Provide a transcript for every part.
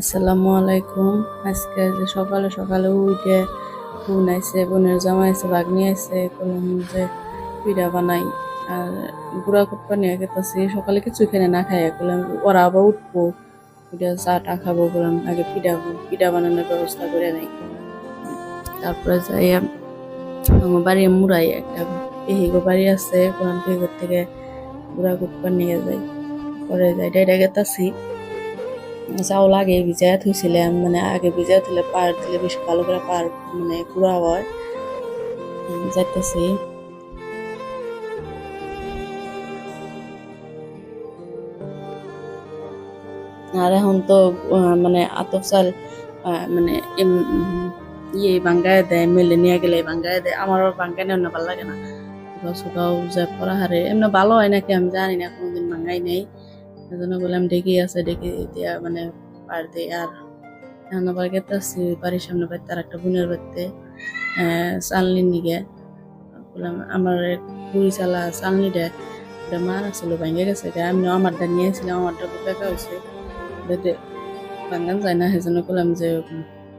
আসসালামু আলাইকুম। আজকে যে সকালে সকালে উঠে বোন আইসে বোনের জামা আইসে ভাগ্নি আইসে করলাম যে পিঠা বানাই। আর গুড়া কুটপা নিয়ে গেতেছি, সকালে কিছু খেলে না খাই করলাম ওরা আবার উঠবো, উঠে চা টা খাব বললাম আগে পিঠা পিঠা বানানোর ব্যবস্থা করে নেই। তারপরে যাই আমার বাড়ি মুড়াই একটা পেহিগো বাড়ি আছে কোরআন পেহিগোর থেকে গুড়া কুটপা নিয়ে যাই। পরে যাই ডাইটা গেতাছি। চাউল আগে ভিজাই থইছিলাম মানে আগে ভিজাই থইলে পার দিলে বেশ ভালো করে পার মানে গুঁড়া হয় যাইতেছি। আর এখন তো মানে আতপ চাল মানে ইয়ে বাঙ্গায় দেয়, মেলে নিয়ে গেলে বাঙ্গায় দেয়। আমার আবার বাঙ্গায় নেওয়া ভালো লাগে না। ছোটাও যে পড়া হারে। এমনি ভালো হয় নাকি আমি জানি না, কোনোদিন বাঙ্গাই নেই। এজন্য বললাম ডেকে আছে ডেকে দিয়া মানে পার দিয়ে আর এখন আবার গেতেছি, বাড়ির সামনে বাড়িতে আর একটা বোনের বাড়িতে চালনি নিগে। বললাম, আমার পুরি চালা চালনিটা, এটা মার আসছিল ভেঙে গেছে এটা আমি আমারটা নিয়েছিলাম আমারটা বেকা হয়েছে যাতে ভাঙান যায় না সেজন্য বললাম যে,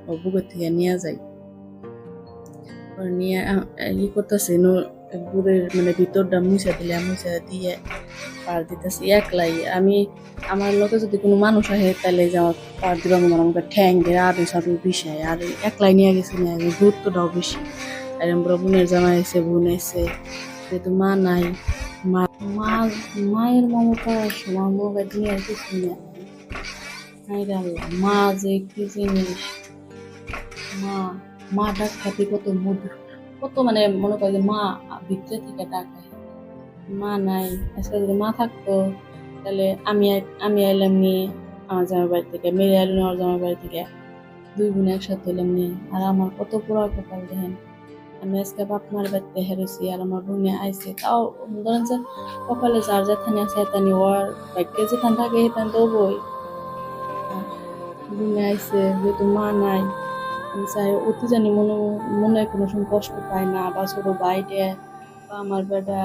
ও বুকের থেকে নিয়ে যাই। নিয়ে ই করতেছি গুড়ের মানে ভিতরটা মুছে দিলে, মুছে দিয়ে পার দিতেছি একলাই। আমি, আমার লোকে যদি কোনো মানুষ আসে তাহলে যে আমার পার দিবা মনে আমাকে ঠ্যাং দিয়ে আদে সাদু বিষায়, আর একলাই নিয়ে গেছি না গুরুত্বটাও বেশি। আর আমরা বোনের জামা এসে বোন এসে যেহেতু মা নাই, মা মায়ের মমতা সমান মমতা দিয়ে আর কিছু না। মা যে কি জিনিস। মা মা ডাক কত মধুর। কত মানে মনে করে যে মা, ভিতরে থেকে ডাকায় মা নাই, আজকে যদি মা থাকতো, তাহলে আমি আমি আইলাম নিয়ে আমার জামাই বাড়ি থেকে মেয়ে আইলেন আমার জামাই বাড়ি থেকে। দুই বোন একসাথে হইলাম নিয়ে। আর আমার কত পুরো কপাল, দেখেন। আমি আজকে বাপ মার বাড়িতে হেরেছি, আর আমার বোনে আইছে। তাও ধরেন যে কপালে যার যেখানে আছে তানি ওর ভাগ্যে যেখান থাকে সেখান তো বই বোনে আইছে, যেহেতু মা নাই চাই অতি জানি মনে মনে কোনো সময় কষ্ট পায় না, বা ছোট বাইরে বা আমার বেটা,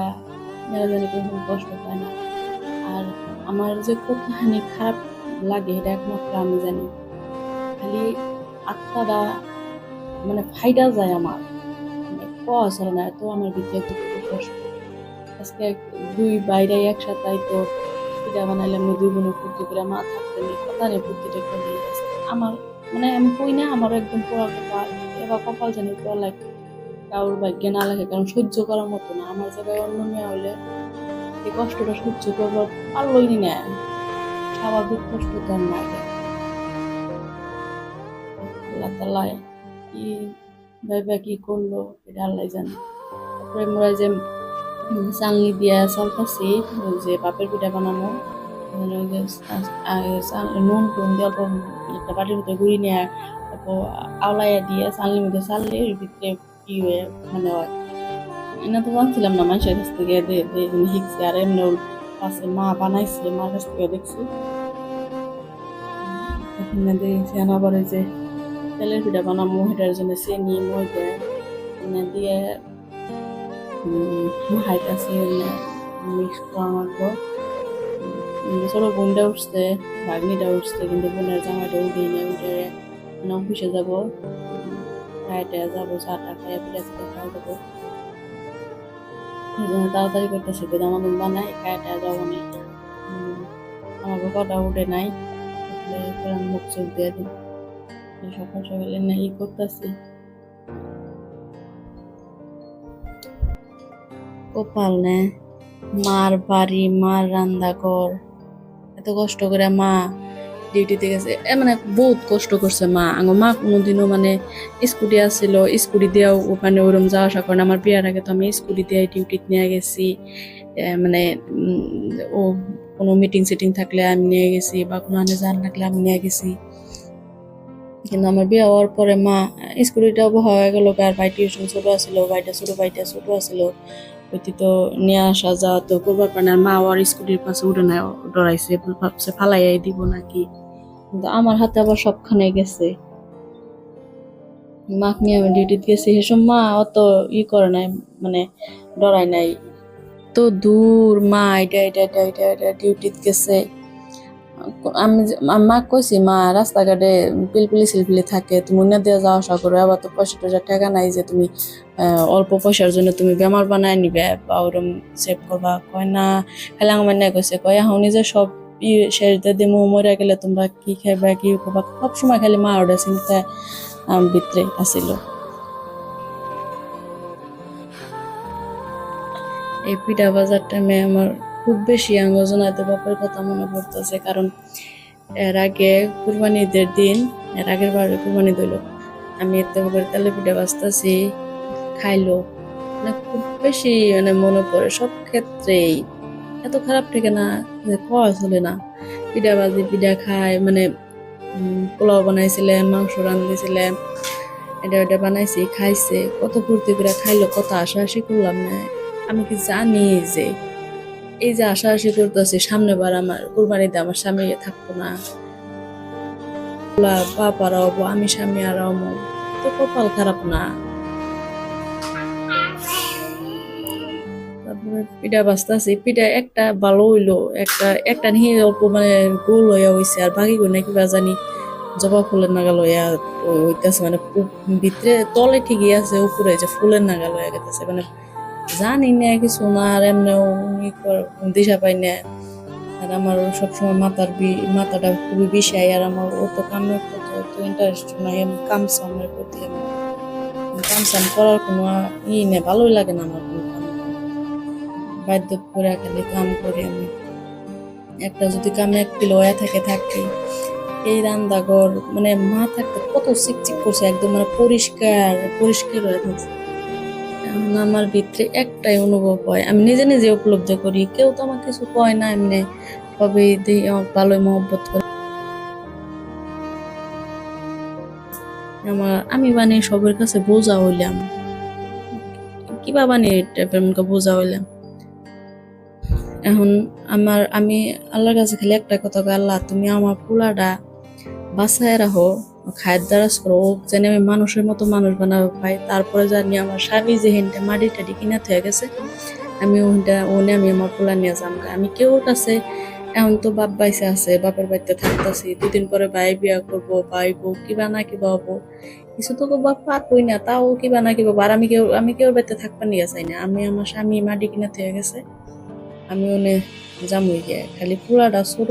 এরা জানি কোনো সময় কষ্ট পায় না। আর আমার যে কতখানি খারাপ লাগে এটা একমাত্র আমি জানি। খালি আত্মাটা মানে ফাইডা যায় আমার। মানে কওয়া চলে না, এত আমার ভিতরে দুঃখ কষ্ট। আজকে দুই বাইরে একসাথে আইতো পিঠা বানাইলাম দুই বোনের ফুর্তি করে মা থাকতে নেই কথা নেই ফুর্তিটা করে আমার মানে আমি কই না আমার একদম পোড়া কপাল এবার কপাল জানি পোড়া লাগে কারোর ভাগ্যে না লাগে, কারণ সহ্য করার মতো না। আমার জায়গায় অন্য মেয়ে হলে এই কষ্টটা সহ্য করবার পারলই না স্বাভাবিক কষ্ট তো আর না। আল্লাহ তালা কি ভাইবা কি করল, এটা আল্লাহ জানে। তারপরে যে চালনি দিয়া চালতাছি যে বাপের পিঠা বানানো। নুন টুন দিয়ে দিয়ে চালনির মধ্যে ভিতরে কি হয়ে মানে এনে তো জানছিলাম না মানুষের কাছ থেকে শিখছি মা বানাইছে দেখছি। এখানে আবার যে তেলের পিঠা বানাবো সেটার জন্য চিনি, ময়দা এনে দিয়ে হাইতাছি মিক্স করা মারবো ছোট বোনটা উঠছে, ভাগ্নিটা উঠছে, কিন্তু বোনের জামাইটা উঠেই নিয়ে উঠে মানে অফিসে যাব। খাইতে যাব চা টা খাই পিঠা চিঠা খাই দেবো তাড়াতাড়ি করতেছি কিন্তু আমাদের বানাই খাইতে যাব না আমার বাবাটা উঠে নাই মুখ চোখ দিয়ে দিই সকাল সকালে না ই করতেছি। কপাল নে, মার বাড়ি, মার রান্না ঘর এত কষ্ট করে মা ডিউটিতে গেছে। এ মানে বহুত কষ্ট করছে মা। আমার মা কোনোদিনও মানে স্কুটি আসছিল স্কুটি দিয়েও ওখানে ওরম যাওয়া আসা করে। আমার বিয়ার আগে তো আমি স্কুটি দিয়ে ডিউটিতে নিয়ে গেছি। মানে ও কোনো মিটিং সিটিং থাকলে আমি নিয়ে গেছি বা কোনো আনে জান থাকলে আমি নিয়ে গেছি। কিন্তু আমার বিয়ে হওয়ার পরে মা স্কুটিটাও হয়ে গেল আর ভাই টিউশন ছোট আছিল, ভাইটা ছোট ভাইটা ছোট আছিল। ওইটি তো নিয়ে আসা তো করবার পারে মা স্কুটির পাশে উঠে ডরাইছে ভাবছে ফালাইয়াই দিব নাকি। কিন্তু আমার হাতে আবার সবখানে গেছে। মাক নিয়ে আমি ডিউটিতে গেছি সেসব মা অত ই করে নাই মানে ডরাই নাই। তো দূর মা, এটা এটা এটা এটা এটা ডিউটিতে গেছে। আমি মা কইছি, মা, রাস্তাঘাটে পিলপিলি সিলপিলি থাকে, তুমি অন্য দিয়ে যাওয়া আসা করো, আবার তো পয়সা টয়সা টাকা নাই যে তুমি অল্প পয়সার জন্য তুমি বেমার বানায় নিবে, বা ওরম সেভ করবা। কয়, না। খালি আমার না কইছে, কয় এখন নিজে সব শেষ দিয়ে দিয়ে দিমু, মরে গেলে তোমরা কি খাইবা, কি করবা? সব সময় খালি মা ওটা চিন্তা ভিতরে আসিল। এই পিঠা বাজার টাইমে আমার খুব বেশি আঙ্গজনাতে বাপের কথা মনে পড়তেছে, কারণ এর আগে কুরবানি ঈদের দিন, এর আগের বার কুরবানি দিল। আমি এত করে তেলে পিঠা বাজতেছি, খাইলো। মানে খুব বেশি মানে মনে পড়ে সব ক্ষেত্রেই। এত খারাপ থেকে না খাওয়া চলে না। পিঠা বাজি, পিঠা খায় মানে পোলাও বানাইছিলাম মাংস রান্ধিছিলাম এটা ওটা বানাইছি, খাইছে, কত ফুর্তি করে খাইলো, কত আশা আশি করলাম না। আমি কি জানি যে এই যে আশা আশি করতেছি সামনে বার আমার কুরবানিতে আমার স্বামী থাকব না। বাবার হব আমি স্বামী আর তো কপাল খারাপ না। তারপরে পিঠা বাজতাছি পিঠা একটা ভালো হইল, একটা একটা নিয়ে অল্প মানে গোল হইয়া হইছে, আর বাকি গুলো নাকি বা জানি জবা ফুলের নাগাল হইয়া হইতাছে মানে ভিতরে তলে ঠিকই আছে, উপরে যে ফুলের নাগাল হয়ে গেছে মানে জানি না কিছু না, আর এমনিও দিশা পাই না। আর আমার সবসময় মাথার মাথাটা খুবই বিষাই আর আমার অত কামের প্রতি অত ইন্টারেস্ট নাই, আমি কাম সামের প্রতি আমি কাম সাম করার কোনো ই নেই, ভালোই লাগে না আমার কোনো কাম বাধ্য করে খালি কাম করি আমি। একটা যদি কামে এক কিলো হয়ে থাকে থাকি এই রান্নাঘর মানে মা থাকতে কত চিকচিক করছে, একদম মানে পরিষ্কার পরিষ্কার হয়ে থাকছে। এখন আমার ভিতরে একটাই অনুভব হয়। আমি নিজে নিজে উপলব্ধি করি, কেউ তো আমার কিছু কয় না এমনি। সবই দিয়ে আমার ভালোই মহব্বত করে। আমার, আমি মানে সবার কাছে বোঝা হইলাম। কিবা মানে মুখে বোঝা হইলাম? এখন আমার, আমি আল্লাহর কাছে খালি একটা কথা আল্লাহ তুমি আমার পোলাটা বাসায় রাখো। করো ও যেন আমি মানুষের মতো মানুষ বানাবো পাই তারপরে জানি আমার স্বামী যে হেনটা মাটি টাটি কিনা হয়ে গেছে, আমি ওইটা, ওনে আমি আমার পোলা নিয়ে যাম আমি কেউ কাছে, এখন তো বাপ বাইসে আছে, বাপের বাড়িতে থাকতেছি, দুদিন পরে ভাই বিয়া করব বাইবো কিবা না কিবা হব। কিছু তো বাপ পারবই না, তাও কিবা না কিবা আর আমি কেউ আমি কেউ বাড়িতে থাকবার নিয়ে চাই না। আমি আমার স্বামী মাটি কিনা হয়ে গেছে, আমি ওনে যামই গিয়ে। খালি পুরাটা ছোট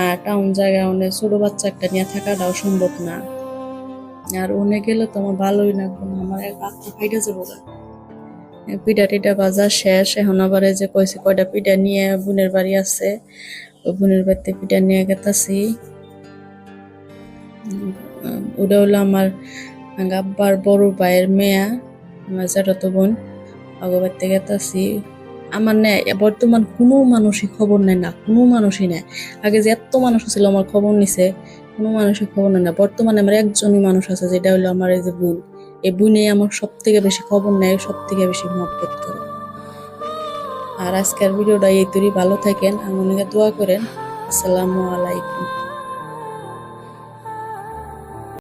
আর টাউন জায়গায় অনেক ছোট বাচ্চা একটা নিয়ে থাকাটাও সম্ভব না। আর ওনে গেলে তো আমার ভালোই লাগবে না, আমার এক আত্মা ফাইটা যাব পিঠা টিঠা বাজা শেষ, এখন আবার যে কইছে কয়টা পিঠা নিয়ে বোনের বাড়ি আছে, ওই বোনের বাড়িতে পিঠা নিয়ে গেতাছি। ওটা হলো আমার গাব্বার বড় ভাইয়ের মেয়া, আমার জ্যাঠাতো বোন আগবাড়িতে গেতাছি। আমার নেই। বর্তমান কোনো মানুষই খবর নেয় না, কোনো মানুষই নেয়। আগে যে এত মানুষ ছিল আমার খবর নিছে, কোনো মানুষের খবর নেয় না। বর্তমানে আমার একজনই মানুষ আছে, যেটা হলো আমার এই যে বোন। এই বোনে আমার সব থেকে বেশি খবর নেয় সব থেকে বেশি মহব্বত করে। আর আজকের ভিডিওটা এই তৈরি। ভালো থাকেন, আমার দোয়া করেন। আসসালামু আলাইকুম।